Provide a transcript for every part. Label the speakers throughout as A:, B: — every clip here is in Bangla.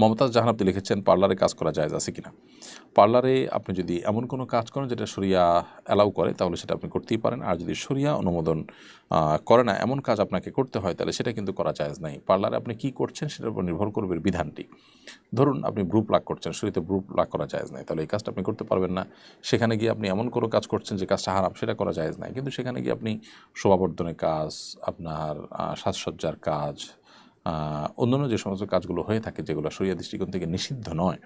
A: মমতাজ জাহান আপনি লিখেছেন, পার্লারে কাজ করা যায় আছে কিনা? পার্লারে আপনি যদি এমন কোনো কাজ করেন যেটা সরিয়া অ্যালাউ করে, তাহলে সেটা আপনি করতেই পারেন। আর যদি সরিয়া অনুমোদন করে না, এমন কাজ আপনাকে করতে হয়, তাহলে সেটা কিন্তু করা যায় নাই। পার্লারে আপনি কি করছেন সেটার উপর নির্ভর করবে বিধানটি। ধরুন, আপনি ব্রু প্লাক করছেন শরীরে ব্রু প্লাক করা যায় নাই, তাহলে এই কাজটা আপনি করতে পারবেন না। সেখানে গিয়ে আপনি এমন কোনো কাজ করছেন যে কাজটা হারাম, সেটা করা যায় নাই। কিন্তু সেখানে গিয়ে আপনি শোভাবর্ধনের কাজ, আপনার সাজসজ্জার কাজ অন্যান্য যে সমস্ত কাজগুলো হয়ে থাকে, যেগুলো শরিয়া দৃষ্টিকোণ থেকে নিষিদ্ধ নয়,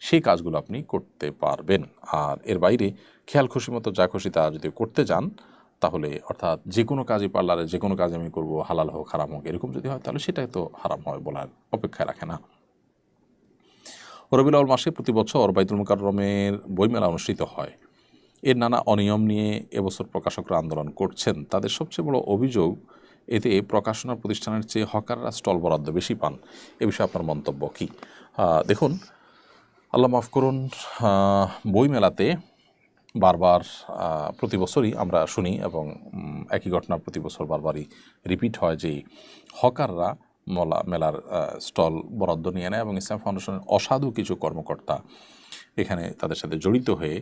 A: সেই কাজগুলো আপনি করতে পারবেন। আর এর বাইরে খেয়াল খুশি মতো যা খুশি তা যদি করতে যান, তাহলে অর্থাৎ যে কোনো কাজই পার্লারে যে কোনো কাজ আমি করব, হালাল হোক, হারাম হোক, এরকম যদি হয়, তাহলে সেটাই তো হারাম হয় বলার অপেক্ষায় রাখে না। রবিউল মাসে প্রতি বছর বাইতুল মুকাররমের বইমেলা অনুষ্ঠিত হয়। এর নানা অনিয়ম নিয়ে এবছর প্রকাশকরা আন্দোলন করছেন। তাদের সবচেয়ে বড় অভিযোগ এতে প্রকাশনা প্রতিষ্ঠানের চেয়ে হকাররা স্টল বরাদ্দ বেশি পান। এ বিষয়ে আপনার মন্তব্য কী? দেখুন, আল্লাহ মাফ করুন বইমেলাতে বারবার প্রতি বছরই আমরা শুনি এবং একই ঘটনা প্রতি বছর বারবারই রিপিট হয় যে হকাররা মলা, মেলার স্টল বরাদ্দ নিয়ে নেয় এবং ইসলাম ফাউন্ডেশনের অসাধু কিছু কর্মকর্তা এখানে তাদের সাথে জড়িত হয়ে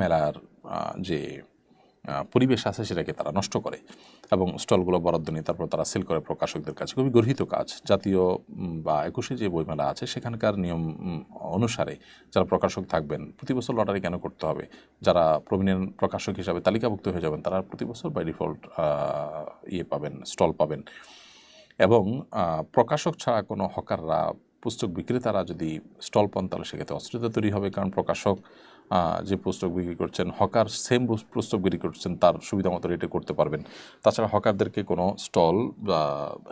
A: মেলার যে পরিবেশ আছে সেটাকে তারা নষ্ট করে এবং স্টলগুলো বরাদ্দ নিয়ে তারপর তারা সেল করে প্রকাশকদের কাছে। খুবই গর্হিত কাজ। জাতীয় বা একুশে যে বইমেলা আছে, সেখানকার নিয়ম অনুসারে যারা প্রকাশক থাকবেন, প্রতি বছর লটারি কেন করতে হবে? যারা প্রমিনেন্ট প্রকাশক হিসাবে তালিকাভুক্ত হয়ে যাবেন, তারা প্রতি বছর বাই ডিফল্ট ইয়ে পাবেন স্টল পাবেন। এবং প্রকাশক ছাড়া কোনো হকাররা পুস্তক বিক্রেতারা যদি স্টল পান, তাহলে সেক্ষেত্রে অস্থিরতা তৈরি হবে। কারণ প্রকাশক যে পুস্তক বিক্রি করছেন, হকার সেম পুস্তক বিক্রি করছেন, তার সুবিধা মতো রেটে করতে পারবেন। তাছাড়া হকারদেরকে কোনো স্টল, বা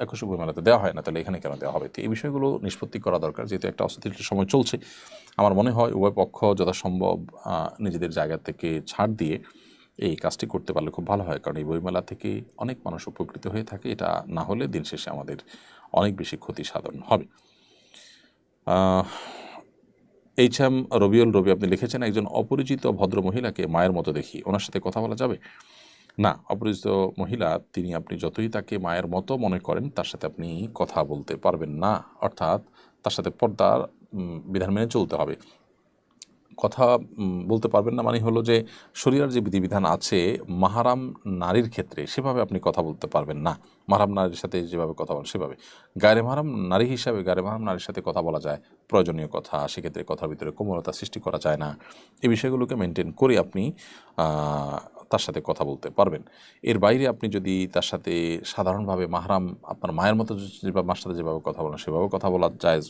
A: একুশে বই মেলাতে দেওয়া হয় না, তাহলে এখানে কেন দেওয়া হবে? তো এই বিষয়গুলো নিষ্পত্তি করা দরকার, যেহেতু একটা অস্থিতিশীল সময় চলছে। আমার মনে হয় উভয় পক্ষ যথাসম্ভব নিজেদের জায়গা থেকে ছাড় দিয়ে এই কাজটি করতে পারলে খুব ভালো হয়। কারণ এই বইমেলা থেকে অনেক মানুষ উপকৃত হয়ে থাকে। এটা না হলে দিন শেষে আমাদের অনেক বেশি ক্ষতি সাধন হবে। এইচ এম রবিউল রবি আপনি লিখেছেন, একজন অপরিচিত ভদ্র মহিলাকে মায়ের মতো দেখি। ওনার সাথে কথা বলা যাবে? না, অপরিচিত মহিলা, তিনি আপনি যতই তাকে মায়ের মতো মনে করেন, তার সাথে আপনি কথা বলতে পারবেন না। অর্থাৎ তার সাথে পর্দার বিধান মেনে চলতে হবে। কথা বলতে পারবেন না মানে হলো যে শরীরের যে বিধিবিধান আছে, মাহারাম নারীর ক্ষেত্রে সেভাবে আপনি কথা বলতে পারবেন না। মাহারাম নারীর সাথে যেভাবে কথা বলেন সেভাবে। গায়ে মাহারাম নারী হিসাবে গায়ে মাহারাম নারীর সাথে কথা বলা যায়, প্রয়োজনীয় কথা, সেক্ষেত্রে কথার ভিতরে কোমলতা সৃষ্টি করা যায় না। এই বিষয়গুলোকে মেনটেন করে আপনি তার সাথে কথা বলতে পারবেন। এর বাইরে আপনি যদি তার সাথে সাধারণভাবে মাহারাম আপনার মায়ের মতো যেভাবে, মার সাথে যেভাবে কথা বলেন, সেভাবে কথা বলা যায়,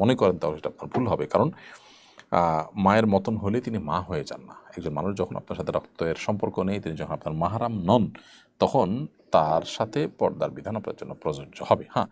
A: মনে করেন তাহলে সেটা আপনার ভুল হবে। কারণ মায়ের মতন হলে তিনি মা হয়ে যান না। একজন মানুষ যখন আপনার সাথে রক্তের সম্পর্ক নেই, তিনি যখন আপনার মাহারাম নন, তখন তার সাথে পর্দার বিধান আপনার জন্য প্রযোজ্য হবে। হ্যাঁ